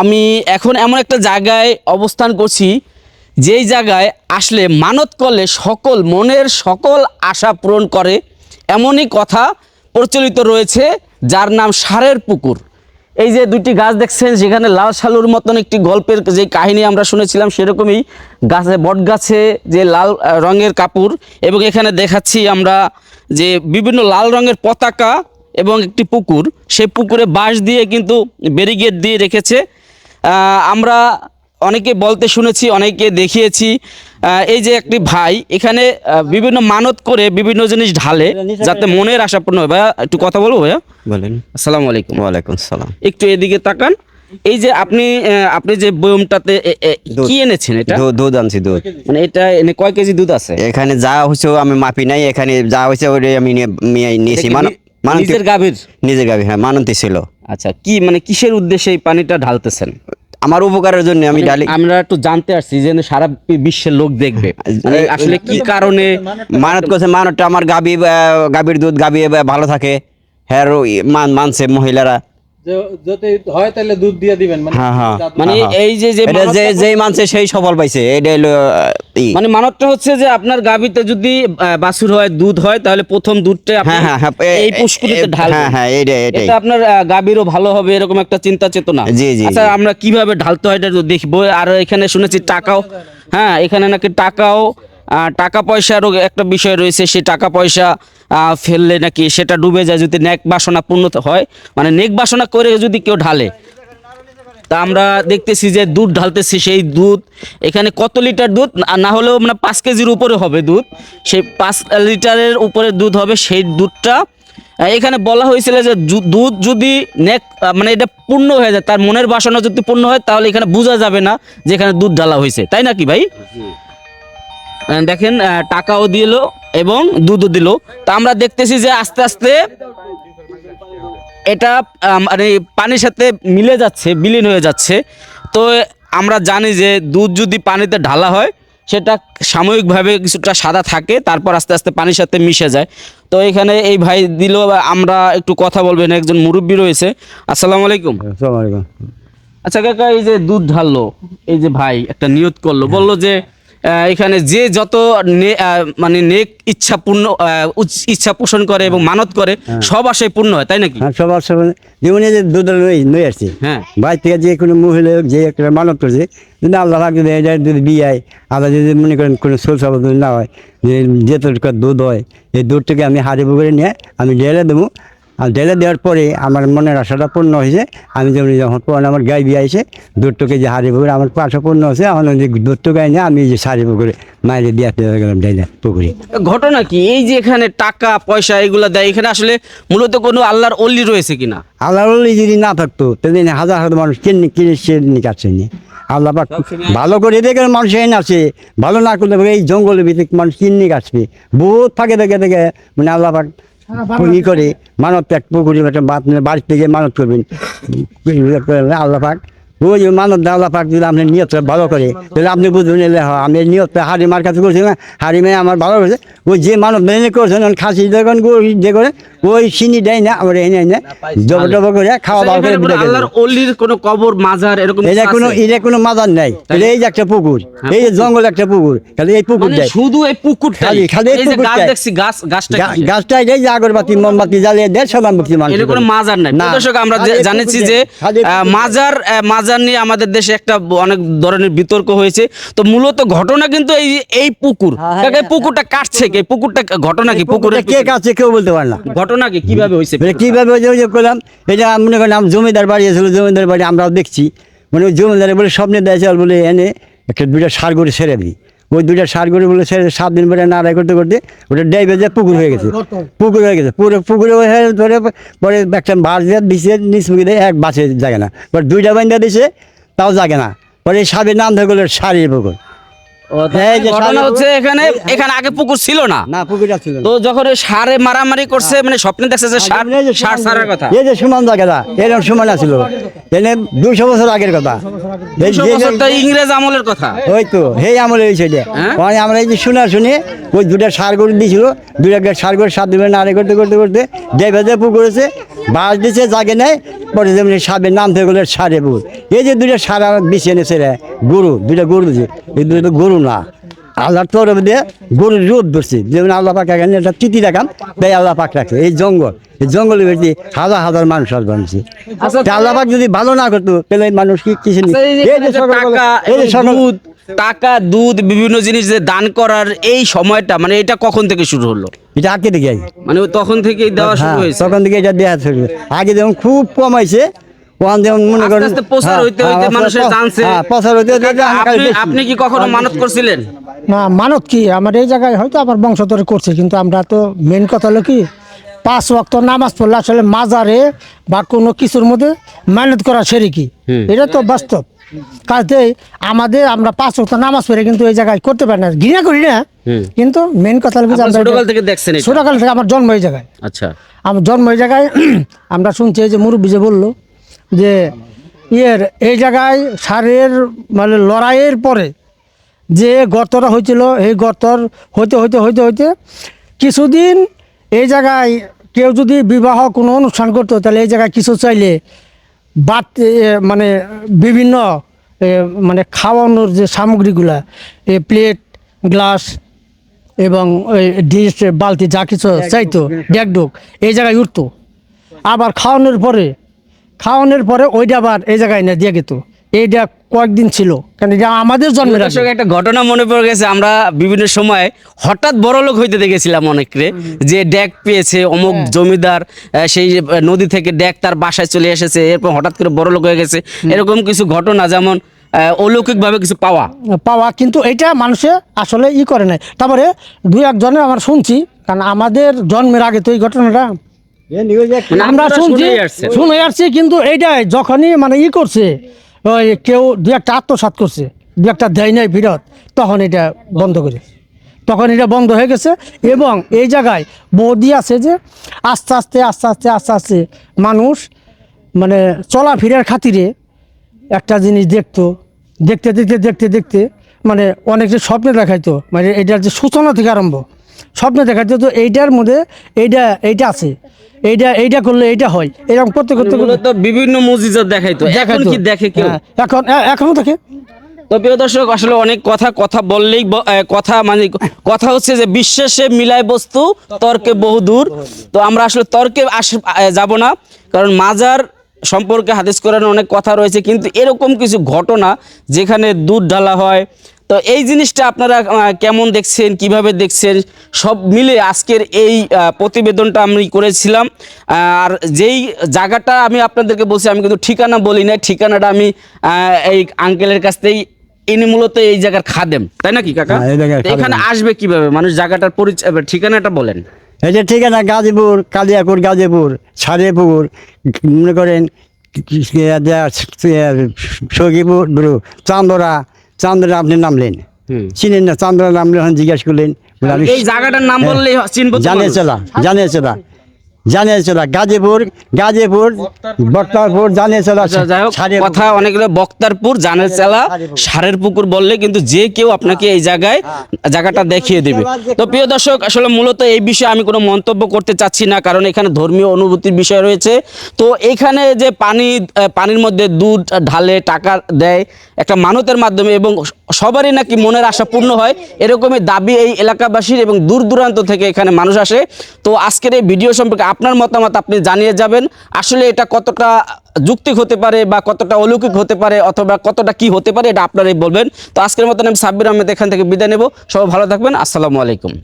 আমি এখন এমন একটা জায়গায় অবস্থান করছি, যেই জায়গায় আসলে মানত করলে সকল, মনের সকল আশা পূরণ করে, এমনই কথা প্রচলিত রয়েছে, যার নাম সারের পুকুর। এই যে দুটি গাছ দেখছেন, যেখানে লাল সালুর মতন একটি গল্পের যে কাহিনী আমরা শুনেছিলাম, সেরকমই গাছে, বট গাছে যে লাল রঙের কাপড়, এবং এখানে দেখাচ্ছি আমরা যে বিভিন্ন লাল রঙের পতাকা এবং একটি পুকুর। সেই পুকুরে বাঁশ দিয়ে কিন্তু ব্যারিগেড দিয়ে রেখেছে। আমরা অনেকে বলতে শুনেছি অনেকে দেখিয়েছি। এই যে একটি ভাই এখানে বিভিন্ন মানত করে বিভিন্ন জিনিস ঢালে যাতে মনের আশা পূর্ণ হয়। ভাইয়া একটু কথা বলব ভাইয়া? বলেন। আসসালামু আলাইকুম। ওয়ালাইকুম সালাম একটু এদিকে তাকান। এই যে আপনি আপনি যে বয়মটাতে। কি এনেছেন এটা? দুধ আনছি দুধ। মানে এটা এনে কয় কেজি দুধ আছে? এখানে যা হয়েছে আমি মাপি নাই এখানে যা হয়েছে ওটাই আমি নিয়ে- নিয়ে নিয়েছি। মান নি- মানন্তি নিজের গাভীর গাবি হ্যাঁ মানন্তি ছিল। আচ্ছা কি মানে কিসের উদ্দেশ্যে এই পানিটা ঢালতেছেন? আমার উপকারের জন্য আমি ডালি আমরা একটু জানতে আসছি যে সারা বিশ্বের লোক দেখবে। মানে আসলে কি কারণে মানত করছে মানতটা আমার গাবি গাবির দুধ গাবি ভালো থাকে। হ্যাঁ মান মানছে মহিলারা। হয় তাহলে দুধ দিয়ে দিবেন মানে হ্যাঁ হ্যাঁ। মানে এই যে যে যে মানছে সেই সফল পাইছে এটা হলো আহ, ই। মানে মানতটা হচ্ছে যে আপনার গাভীতে যদি বাছুর হয় দুধ হয় তাহলে প্রথম দুধটা হ্যাঁ হ্যাঁ হ্যাঁ এই পুষ্কুরিতে ঢালবেন। হ্যাঁ হ্যাঁ এটা আপনার গাভীরও ভালো হবে এরকম একটা চিন্তা চেতনা। জি, জি, আচ্ছা আমরা কীভাবে ঢালতে হয় এটা দেখব। আর এখানে শুনেছি টাকাও হ্যাঁ এখানে নাকি টাকাও টাকা পয়সারও একটা বিষয় রয়েছে সেই টাকা পয়সা ফেললে নাকি সেটা ডুবে যায় যদি নেক বাসনা পূর্ণ হয়। মানে নেক বাসনা করে যদি কেউ ঢালে। তা আমরা দেখতেছি যে দুধ ঢালতেছি সেই দুধ। এখানে কত লিটার দুধ? না- হলেও মানে পাঁচ কেজির উপরে হবে দুধ। সেই পাঁচ লিটারের উপরে দুধ হবে সেই দুধটা। এখানে বলা হয়েছিল যে দুধ যদি নেক মানে এটা পূর্ণ হয়ে যায়, তার মনের বাসনা যদি পূর্ণ হয়, তাহলে এখানে বোঝা যাবে না যে এখানে দুধ ঢালা হয়েছে। তাই নাকি ভাই? দেখেন টাকাও দিল এবং দুধও দিল। তা আমরা দেখতেছি যে আস্তে আস্তে এটা মানে পানির সাথে মিলে যাচ্ছে বিলীন হয়ে যাচ্ছে। তো আমরা জানি যে দুধ যদি পানিতে ঢালা হয় সেটা সাময়িকভাবে কিছুটা সাদা থাকে তারপর আস্তে আস্তে পানির সাথে মিশে যায়। তো এখানে এই ভাই দিল আমরা একটু কথা বলবেন একজন মুরব্বী রয়েছে। আসসালামু আলাইকুম। আচ্ছা কাকা এই যে দুধ ঢাললো এই যে ভাই একটা নিয়ত করল বলল যে এখানে যে যত নে- মানে নেক ইচ্ছা পূর্ণ ইচ্ছা পোষণ করে এবং মানত করে সব আশায় পূর্ণ হয় তাই নাকি? সব সবার সবার যেমন যে দুধ লই লই আসছি। হ্যাঁ। বাইর থেকে যে কোনো মহিলা হোক যে একটা মানত করছে যদি আল্লাহ যদি এটা যদি বিয়ায় আল্লাহ যদি মনে করেন কোনো সোল সাবল না হয় যে যেটুকু দুধ হয় এই দুধটাকে আমি হাড়ি করে নিয়ে আমি ডেলে দেবো আর ঢেলে দেওয়ার পরে আমার মনের আশাটা পূর্ণ হয়েছে আমি যেমন যখন পূর্ণ আমার গাই বিয়ে আইসে দুধটাকে যে হাড়ি পুকুরে আমার পাশে পূর্ণ হয়েছে আমার যে দুধটাকে এনে আমি যে শাড়ি পুকুরে মায়ের দিয়ে গেলাম ঢেলে পুকুরে। ঘটনা কি? এই যে এখানে টাকা পয়সা এগুলো দেয় এখানে আসলে মূলত কোনো আল্লাহর অল্লি রয়েছে কিনা? আল্লাহর অল্লি যদি না থাকতো তাহলে হাজার হাজার মানুষ কিনে কিনে সে কাটছে নি। আল্লাহ পাক ভালো করে দেখে মানুষ এনে আছে ভালো না করলে এই জঙ্গলের ভিতরে মানুষ কিনে কাটবে। বহুত ফাঁকে দেখে দেখে মানে আল্লাহ পাক ই করে? মানব ত্যাগ পুকুরি একটা বাড়ি থেকে মানত করবেন। আল্লাহ পাক, ওই যে মানত দেয় আল্লাহ যদি আপনি নিয়তটা ভালো করে তাহলে আপনি বুঝবেন এলে হ্যাঁ আমি নিয়তটা হাড়ি মার কাছে করছি না হাড়ি মেয়ে আমার ভালো করেছে, ওই যে মানব মেনে করছেন খাসি খাসি যখন যে করে ওই চিনি দেয় না আমরা এনে এনে জব জব করে খাওয়া দাওয়া করে বিদায় করে আল্লাহর অল্লির কোনো কবর মাজার এরকম এটা কোনো এটা কোনো মাদার নাই। তাহলে এই যে একটা পুকুর। এই যে জঙ্গল একটা পুকুর। তাহলে এই পুকুর মানে দেয়। শুধু এই পুকুরটাই। খালি- খালি এই যে গাছ দেখছি গাছ গাছটা গাছটা এই যে আগরবাতি মোমবাতি জ্বালিয়ে দেয় মানুষ এটা কোনো মাজার নাই। দর্শক আমরা খালি জানেছি যে খালি পুকুর। মাজার মাজার নিয়ে আমাদের দেশে একটা অনেক ধরনের বিতর্ক হয়েছে। তো মূলত ঘটনা কিন্তু এই এই পুকুর। হ্যাঁ, এই পুকুরটা কাটছে কে? পুকুরটা ঘটনা কি? পুকুরে কে কাটছে কেউ বলতে পারে না। ঘটনা কি কীভাবে হয়েছে মানে কীভাবে যে করলাম এটা মনে করেন আম জমিদার বাড়ি এসেছিল জমিদার বাড়ি আমরাও দেখছি। মানে ওই জমিদারে বলে স্বপ্নে দেয় চল বলে এনে একটা দুইটা সার গরু ছেড়ে দিই। ওই দুইটা সার গরু বলে ছেড়ে সাত দিন পরে নাড়াই করতে করতে ওটা ডেবে যে পুকুর হয়ে গেছে পুকুর হয়ে গেছে। পুরো পুকুরে হয়ে ধরে পরে একটা ভাস দিয়ে দিছে নিচ মুখে দিয়ে এক বাসে জাগে না। পরে দুইটা বান্ধা দিছে তাও জাগে না। পরে এই সাবের নাম ধরে গেলো সারির পুকুর। ঘটনা হচ্ছে এখানে এখানে আগে পুকুর ছিল না। না পুকুরটা ছিল তো যখন সারে মারামারি করছে মানে স্বপ্নে দেখছে যে সার সার সারার কথা। এই যে সুমন জায়গাটা এরকম সুমন ছিল। এনে দুশো বছর আগের কথা। এই যে- বছরটা ইংরেজ আমলের কথা। ওই তো সেই আমলে হয়েছে হ্যাঁ? মানে আমরা এই যে শোনা শুনে ওই দুটা সার গরু দিয়েছিল দুটা সার গরু সার দিবে নাড়ে করতে করতে করতে দেবে যে পুকুরেছে বাস দিছে জাগে নেয় পরে যেমন নাম থেকে গেলে সারে পুকুর এই যে দুটা সার আমার এনেছে রে গরু দুটা গরু দিছে এই দুটো গরু না। আল্লাহর তরফ দিয়ে গরুর রোদ ধরছে। যেমন আল্লাহ পাক এখানে একটা তিতি দেখাম তাই আল্লাহ পাক রাখছে। এই জঙ্গল এই জঙ্গলের ভেতরে হাজার হাজার মানুষ আজ বানছে আচ্ছা, আল্লাহ পাক যদি ভালো না করতো তাহলে মানুষ কি কিছু আচ্ছা, এই যে যে যে টাকা এই যে সকাল- টাকা দুধ বিভিন্ন জিনিস যে দান করার এই সময়টা মানে এটা কখন থেকে শুরু হলো? এটা আগে থেকে মানে তখন থেকেই দেওয়া শুরু হ্যাঁ, হয়েছে? তখন থেকে এটা দেওয়া শুরু আগে যেমন খুব কমাইছে ওখান যেমন মনে করেন প্রচার হ্যাঁ, হইতে হ্যাঁ, হইতে মানুষের জানছে হ্যাঁ, প্রচার হইতে হইতে কাকা, আজকাল আপনি বেশি। আপনি কি কখনো মানত করছিলেন? না মানত কি? আমার এই জায়গায় হয়তো আমার বংশধরে করছে কিন্তু আমরা তো মেন কথা হলো কি পাঁচ ওয়াক্ত নামাজ পড়লে আসলে মাজারে বা কোনো কিছুর মধ্যে মেহনত করা সেরে কি? এটা তো বাস্তব। কাজে আমাদের আমরা পাঁচ ওয়াক্ত নামাজ পড়ে কিন্তু এই জায়গায় করতে পারি না। ঘৃণা করি না কিন্তু মেন কথা হলো ছোটকাল থেকে দেখছেন ছোটকাল থেকে আমার জন্ম এই জায়গায়। আচ্ছা। আমার জন্ম এই জায়গায় আমরা শুনছি যে মুরব্বী যে বলল যে ইয়ের এই জায়গায় সারের মানে লড়াইয়ের পরে যে গর্তটা হয়েছিল এই গর্তর হইতে হইতে হইতে হইতে কিছুদিন এই জায়গায় কেউ যদি বিবাহ কোনো অনুষ্ঠান করতো তাহলে এই জায়গায় কিছু চাইলে এ, মানে বিভিন্ন মানে খাওয়ানোর যে সামগ্রীগুলা এ প্লেট গ্লাস এবং ওই ডিশ বালতি যা কিছু চাইতো ডেকডুক এই জায়গায় উঠতো। আবার খাওয়ানোর পরে খাওয়ানোর পরে ওইটা আবার এই জায়গায় না দিয়ে গেত। এইটা কয়েকদিন ছিল কারণ এটা আমাদের জন্মের আগে। দর্শক একটা ঘটনা মনে পড়ে গেছে আমরা বিভিন্ন সময় হঠাৎ বড় লোক হইতে দেখেছিলাম অনেকরে যে ড্যাক পেয়েছে অমুক জমিদার সেই নদী থেকে ড্যাক তার বাসায় চলে এসেছে এরপর হঠাৎ করে বড় লোক হয়ে গেছে। এরকম কিছু ঘটনা যেমন অলৌকিক ভাবে কিছু পাওয়া। পাওয়া কিন্তু এটা মানুষে আসলে ই করে নাই। তারপরে দুই একজনের আমার শুনছি কারণ আমাদের জন্মের আগে তো এই ঘটনাটা। আমরা শুনছি শুনে আসছি কিন্তু এইটাই যখনই মানে ই করছে ওই কেউ দু একটা আত্মসাত করছে দু একটা দেয় নাই ফিরত তখন এটা বন্ধ করে। তখন এটা বন্ধ হয়ে গেছে এবং এই জায়গায় বৌদি আছে যে আস্তে আস্তে আস্তে আস্তে আস্তে আস্তে মানুষ মানে চলাফেরার খাতিরে একটা জিনিস দেখতো, দেখতে দেখতে দেখতে দেখতে মানে অনেকে স্বপ্নে দেখাইতো মানে এটার যে সূচনা থেকে আরম্ভ, স্বপ্নে দেখাইতো তো এইটার মধ্যে এইটা এইটা আছে। এইটা এইটা করলে এইটা হয়। এরকম করতে করতে। মূলত বিভিন্ন মুজিজত দেখাইতো। এখন কি দেখে কেউ? হ্যাঁ, এখন এখনও দেখে। তো প্রিয় দর্শক আসলে অনেক কথা কথা বললেই কথা মানে কথা হচ্ছে যে বিশ্বাসে মিলায় বস্তু তর্কে বহুদূর তো আমরা আসলে তর্কে আস যাব না। কারণ মাজার সম্পর্কে হাদিস কোরআনে অনেক কথা রয়েছে কিন্তু এরকম কিছু ঘটনা যেখানে দুধ ঢালা হয় তো এই জিনিসটা আপনারা কেমন দেখছেন কীভাবে দেখছেন সব মিলে আজকের এই প্রতিবেদনটা আমি করেছিলাম আর যেই জায়গাটা আমি আপনাদেরকে বলছি আমি কিন্তু ঠিকানা বলি না ঠিকানাটা আমি এই আঙ্কেলের কাছ থেকেই ইনি মূলত এই জায়গার খাদেম তাই নাকি কাকা হ্যাঁ, এখানে আসবে কীভাবে মানুষ জায়গাটার পরিচয় ঠিকানাটা বলেন এই যে ঠিকানা গাজীপুর কালিয়াকুর গাজীপুর সারেপুর মনে করেন সগিপুর চান্দরা চান্দরা আপনি নামলেন চিনেন না চান্দ্রা নামলে জিজ্ঞাসা করলেন এই জায়গাটার নাম বললে চিনবো তো জানিয়ে মানুষ। চলা জানিয়ে চলা। গাজীপুর বক্তারপুর আচ্ছা, কথা অনেকগুলো বক্তারপুর সারের পুকুর বললে কিন্তু যে কেউ আপনাকে এই জায়গায় জায়গাটা দেখিয়ে দেবে। তো প্রিয় দর্শক আসলে মূলত এই বিষয়ে আমি কোনো মন্তব্য করতে চাচ্ছি না কারণ এখানে ধর্মীয় অনুভূতির বিষয় রয়েছে। তো এখানে যে পানি পানির মধ্যে দুধ ঢালে টাকা দেয় একটা মানতের মাধ্যমে এবং সবারই নাকি মনের আশা পূর্ণ হয় এরকমই দাবি এই এলাকাবাসীর এবং দূর দূরান্ত থেকে এখানে মানুষ আসে। তো আজকের এই ভিডিও সম্পর্কে আপনার মতামত আপনি জানিয়ে যাবেন। আসলে এটা কতটা যুক্তিক হতে পারে বা কতটা অলৌকিক হতে পারে অথবা কতটা কি হতে পারে, এটা আপনারাই বলবেন। তো আজকের মতন আমি সাব্বির আহমেদ এখান থেকে বিদায় নেব। সবাই ভালো থাকবেন। আসসালামু আলাইকুম।